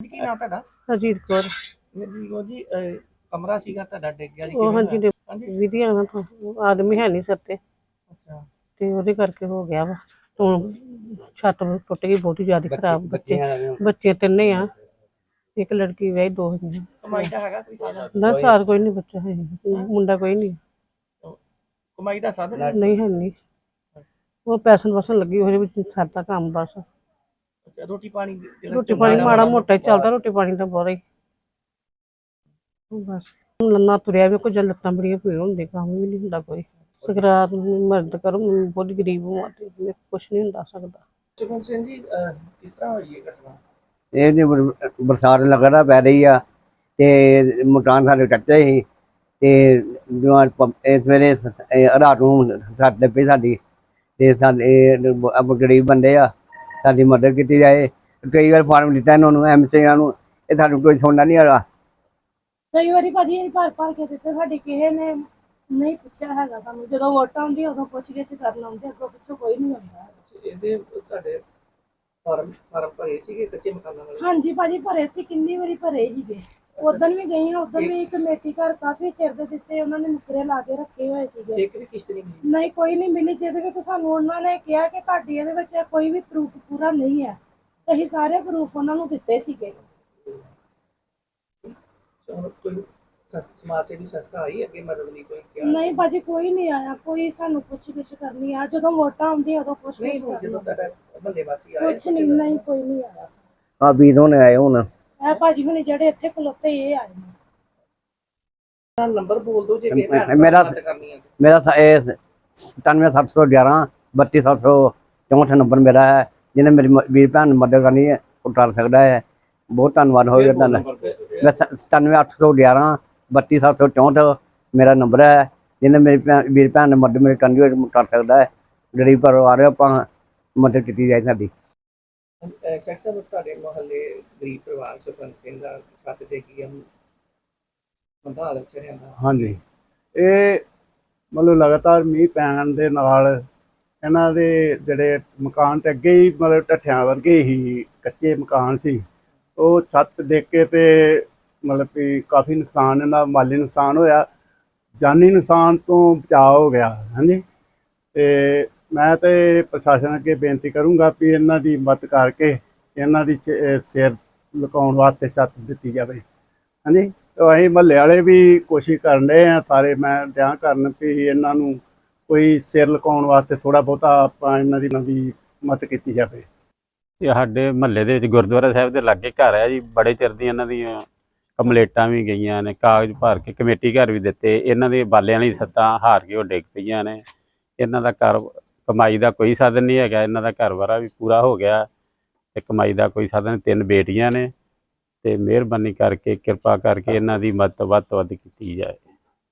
ਜੀ ਕੀ ਨਾਮ ਤੁਹਾਡਾ? ਅਜੀਤ ਕੌਰ। ਮੇਰੀ ਕੋ ਜੀ ਅਹ, ਕਮਰਾ ਸੀਗਾ ਤੁਹਾਡਾ ਡਿੱਗ ਗਿਆ ਜੀ ਉਹ ਕਿਵੇਂ ਹਾਂਜੀ ਹੋਇਆ? ਹਾਂਜੀ। ਵਿਧੀਆਂ ਨਾਲ ਤਾਂ ਉਹ ਆਦਮੀ ਹੈ ਨਹੀਂ ਸਿਰ ਤੇ। ਅੱਛਾ। ਤੇ ਉਹਦੇ ਕਰਕੇ ਹੋ ਗਿਆ ਵਾ। ਹੁਣ ਛੱਤ ਟੁੱਟ ਗਈ ਬਹੁਤੀ ਜ਼ਿਆਦਾ ਖਰਾਬ ਬੱਚੇ ਬੱਚੇ ਤਿੰਨੇ ਆ। ਇੱਕ ਲੜਕੀ ਵਿਆਹੀ ਦੋ ਹੈਗੀਆਂ। ਕਮਾਈ ਦਾ ਹੈਗਾ ਕੋਈ ਸਾਧਨ? ਨਾ ਸਾਰ ਕੋਈ ਨਹੀਂ ਬੱਚਾ ਹੈ। ਮੁੰਡਾ ਕੋਈ ਨਹੀਂ। ਕਮਾਈ ਦਾ ਸਾਧਨ ਨਹੀਂ ਹੈ ਨਹੀਂ। ਉਹ ਪੈਸਨ ਵਸਣ ਲੱਗੀ ਉਹਦੇ ਵਿੱਚ ਸਰਦਾ ਕੰਮ ਬਸ। ਅੱਛਾ ਰੋਟੀ ਪਾਣੀ ਜਿਹੜਾ ਰੋਟੀ ਪਾਣੀ ਮਾੜਾ ਮੋਟਾ ਹੀ ਚੱਲਦਾ ਰੋਟੀ ਪਾਣੀ ਤਾਂ ਬੜਾ ਹੀ। ਬਸ ਹੁਣ ਲੰਨਾ ਤੁਰਿਆ ਵੀ ਕੋਈ ਜਾਂ ਲੱਤਾਂ ਬੜੀਆਂ ਪੀੜ ਹੁੰਦੀ ਕੰਮ ਵੀ ਨਹੀਂ ਹੁੰਦਾ ਕੋਈ। ਸਕਰਾਤ ਨੂੰ ਮਰਦ ਕਰੋ ਮੈਨੂੰ ਬਹੁਤ ਗਰੀਬ ਹਾਂ ਤੇ ਮੇਰੇ ਕੁਛ ਨਹੀਂ ਹੁੰਦਾ ਸਕਦਾ। ਸੁਖਨ ਸਿੰਘ ਜੀ ਅਹ, ਕਿਸ ਤਰ੍ਹਾਂ ਹੋਈ ਇਹ ਘਟਨਾ? ਇਹ ਜੀ ਬਰ- ਬਰਸਾਤ ਲਗਾਤਾਰ ਪੈ ਰਹੀ ਆ ਤੇ ਮਕਾਨ ਸਾਡੇ ਕੱਚੇ ਸੀ ਤੇ ਜੋ ਅੱਜ ਪ- ਇਹ ਸਵੇਰੇ ਸ- ਇਹ ਰਾਤ ਨੂੰ ਛੱਤ ਪਈ ਸਾਡੀ ਤੇ ਸਾਡੇ ਅਬ ਗਰੀਬ ਬੰਦੇ ਆ। ਸਾਡੀ ਮਦਦ ਕੀਤੀ ਜਾਏ। ਕਈ ਵਾਰ ਫਾਰਮ ਦਿੱਤਾ ਇਹਨਾਂ ਨੂੰ ਐਮਸੀਆਂ ਨੂੰ ਇਹ ਸਾਨੂੰ ਕੋਈ ਸੁਣਨਾ ਨਹੀਂ ਹੈਗਾ। ਕਈ ਵਾਰੀ ਭਾਜੀ ਅਸੀਂ ਭਰ ਭਰ ਕੇ ਦਿੱਤੇ ਸਾਡੀ ਕਿਸੇ ਨੇ ਨਹੀਂ ਪੁੱਛਿਆ ਹੈਗਾ ਸਾਨੂੰ। ਜਦੋਂ ਵੋਟਾਂ ਆਉਂਦੀ ਉਦੋਂ ਪੁੱਛ ਗਿੱਛ ਕਰਨ ਆਉਂਦੇ ਅੱਗੋਂ ਪਿੱਛੋਂ ਕੋਈ ਨਹੀਂ ਆਉਂਦਾ। ਇਹਦੇ ਤੁਹਾਡੇ ਫਾਰਮ ਫਾਰਮ ਭਰੇ ਸੀਗੇ ਕੱਚੇ ਮਕਾਨਾਂ ਵਾਲੇ? ਹਾਂਜੀ ਭਾਜੀ ਭਰੇ ਸੀ ਕਿੰਨੀ ਵਾਰੀ ਭਰੇ ਸੀਗੇ? ਉਦੋਂ ਵੀ ਗਈ ਹਾਂ ਉਦੋਂ ਵੀ ਕਮੇਟੀ ਘਰ ਕਾਫੀ ਚਿਰ ਦੇ ਦਿੱਤੇ ਉਹਨਾਂ ਨੇ ਮੁਕਰੇ ਲਾ ਕੇ ਰੱਖੇ ਹੋਏ ਸੀਗੇ। ਇੱਕ ਵੀ ਕਿਸ਼ਤ ਨਹੀਂ ਮਿਲੀ? ਨਹੀਂ ਕੋਈ ਨਹੀਂ ਮਿਲੀ ਜਿਹਦੇ ਵਿੱਚ ਸਾਨੂੰ ਉਹਨਾਂ ਨੇ ਕਿਹਾ ਕਿ ਤੁਹਾਡੀ ਇਹਦੇ ਵਿੱਚ ਕੋਈ ਵੀ ਪ੍ਰੂਫ ਪੂਰਾ ਨਹੀਂ ਹੈ। ਤੇ ਅਸੀਂ ਸਾਰੇ ਪ੍ਰੂਫ ਉਹਨਾਂ ਨੂੰ ਦਿੱਤੇ ਸੀਗੇ। ਹੁਣ ਕੋਈ ਸਸਤ ਸਮਾਜ ਸੇਵੀ ਸੰਸਥਾ ਆਈ ਅੱਗੇ ਮਦਦ ਲਈ ਕੋਈ ਕਿਹਾ? ਨਹੀਂ ਭਾਜੀ ਕੋਈ ਨਹੀਂ ਆਇਆ ਕੋਈ ਸਾਨੂੰ ਪੁੱਛ ਗਿੱਛ ਕਰਨੀ ਆ। ਜਦੋਂ ਵੋਟਾਂ ਆਉਂਦੀਆਂ ਉਦੋਂ ਪੁੱਛ ਨਹੀਂ ਗਿੱਛ ਹੁਣ ਕਰਨੀ ਜਦੋਂ ਤੁਹਾਡਾ ਬੰਦੇ ਵਾਸੀ ਆਏ ਕੁਛ ਨਹੀਂ ਨਹੀਂ ਕੋਈ ਨਹੀਂ ਆਇਆ। ਆ ਵੀਰ ਹੋਣੇ ਆਏ ਹੁਣ। ਇਹ ਭਾਜੀ ਹੁਣੇ ਜਿਹੜੇ ਇੱਥੇ ਖਲੋਤੇ ਇਹ ਆਏ ਨੇ ਨੰਬਰ ਬੋਲ ਦਿਓ ਜੇ ਕਿਸੇ ਭੈਣ ਭਰਾ ਮੇਰਾ- ਕਰਨੀ ਹੈ। ਮੇਰਾ ਸ- ਇਹ 97711 32764 ਨੰਬਰ ਮੇਰਾ ਹੈ। ਜਿਹਨੇ ਮੇਰੀ ਮ- ਵੀਰ ਭੈਣ ਨੂੰ ਮਦਦ ਕਰਨੀ ਹੈ ਉਹ ਕਰ ਸਕਦਾ ਹੈ। ਬਹੁਤ ਧੰਨਵਾਦ ਹੋਵੇਗਾ ਤੁਹਾਡਾ। ਮੈਂ 97811 32764 ਮੇਰਾ ਨੰਬਰ ਹੈ। ਜਿਹਨੇ ਮੇਰੀ ਭੈਣ ਵੀਰ ਭੈਣ ਨੇ ਮਦਦ ਮੇਰੀ ਕਰਨੀ ਹੋਵੇ ਉਹ ਕਰ ਸਕਦਾ ਹੈ। ਗਰੀਬ ਪਰਿਵਾਰ ਹੈ, ਆਪਾਂ ਮਦਦ ਕੀਤੀ ਜਾਏ ਸਾਡੀ। ਸ਼ਖਸ ਸਾਹਿਬ, ਤੁਹਾਡੇ ਮੁਹੱਲੇ ਗਰੀਬ ਪਰਿਵਾਰ ਸੁਖਨ ਸਿੰਘ ਦਾ ਛੱਤ ਦੇ ਕੀ ਹਮ ਬੰਦਾ ਹਾਲਤ ਚ ਰਹਿੰਦਾ ਹਾਂਜੀ। ਇਹ ਮਤਲਬ ਲਗਾਤਾਰ ਮੀਂਹ ਪੈਣ ਦੇ ਨਾਲ ਇਹਨਾਂ ਦੇ ਜਿਹੜੇ ਮਕਾਨ ਤੇ ਅੱਗੇ ਹੀ ਮਤਲਬ ਢੱਠਿਆਂ ਵਰਗੇ ਹੀ ਕੱਚੇ ਮਕਾਨ ਸੀ। ਉਹ ਛੱਤ ਦੇਖ ਕੇ ਤੇ ਮਤਲਬ ਕਿ ਕਾਫੀ ਨੁਕਸਾਨ, ਇਹਨਾਂ ਮਾਲੀ ਨੁਕਸਾਨ ਹੋਇਆ। ਜਾਨੀ ਨੁਕਸਾਨ ਤੋਂ ਬਚਾਅ ਹੋ ਗਿਆ, ਹਾਂਜੀ। ਤੇ ਮੈਂ ਤੇ ਪ੍ਰਸ਼ਾਸਨ ਅੱਗੇ ਬੇਨਤੀ ਕਰੂੰਗਾ ਵੀ ਇਹਨਾਂ ਦੀ ਮਦਦ ਕਰਕੇ ਇਹਨਾਂ ਦੀ ਚ- ਸਿਰ ਲੁਕਾਉਣ ਵਾਸਤੇ ਛੱਤ ਦਿੱਤੀ ਜਾਵੇ। ਹਾਂਜੀ? ਅਸੀਂ ਮਹੱਲੇ ਵਾਲੇ ਵੀ ਕੋਸ਼ਿਸ਼ ਕਰਨ ਰਹੇ ਆ ਸਾਰੇ ਮੈਂ ਦਿਆਂ ਕਰਨ ਵੀ ਇਹਨਾਂ ਨੂੰ ਕੋਈ ਸਿਰ ਲੁਕਾਉਣ ਵਾਸਤੇ ਥੋੜਾ ਬਹੁਤਾ ਆਪਾਂ ਇਹਨਾਂ ਦੀ ਇਹਨਾਂ ਮਤ ਕੀਤੀ ਜਾਵੇ। ਇਹ ਸਾਡੇ ਮਹੱਲੇ ਦੇ ਵਿੱਚ ਗੁਰਦੁਆਰਾ ਸਾਹਿਬ ਦੇ ਲਾਗੇ ਘਰ ਹੈ ਜੀ, ਬੜੇ ਚਿਰ ਦੀਆਂ ਇਹਨਾਂ ਦੀਆਂ ਕੰਪਲੇਟਾਂ ਵੀ ਗਈਆਂ ਨੇ, ਕਾਗਜ਼ ਭਰ ਕੇ ਕਮੇਟੀ ਘਰ ਵੀ ਦਿੱਤੇ, ਇਹਨਾਂ ਦੇ ਬਾਲਿਆਂ ਵਾਲੀ ਸੱਤਾਂ ਹਾਰ ਕੇ ਉਹ ਡਿੱਗ ਪਈਆਂ ਨੇ। ਇਹਨਾਂ ਦਾ ਘਰ ਕਮਾਈ ਦਾ ਕੋਈ ਸਾਧਨ ਨਹੀਂ ਹੈਗਾ, ਇਹਨਾਂ ਦਾ ਘਰ ਵਾਰਾ ਵੀ ਪੂਰਾ ਹੋ ਗਿਆ। ਤੇ ਕਮਾਈ ਦਾ ਕੋਈ ਸਾਧਨ ਤਿੰਨ ਬੇਟੀਆਂ ਨੇ ਤੇ ਮਿਹਰਬਾਨੀ ਕਰਕੇ, ਕਿਰਪਾ ਕਰਕੇ ਇਹਨਾਂ ਦੀ ਮਦਦ ਵੱਧ ਤੋਂ ਵੱਧ ਕੀਤੀ ਜਾਏ।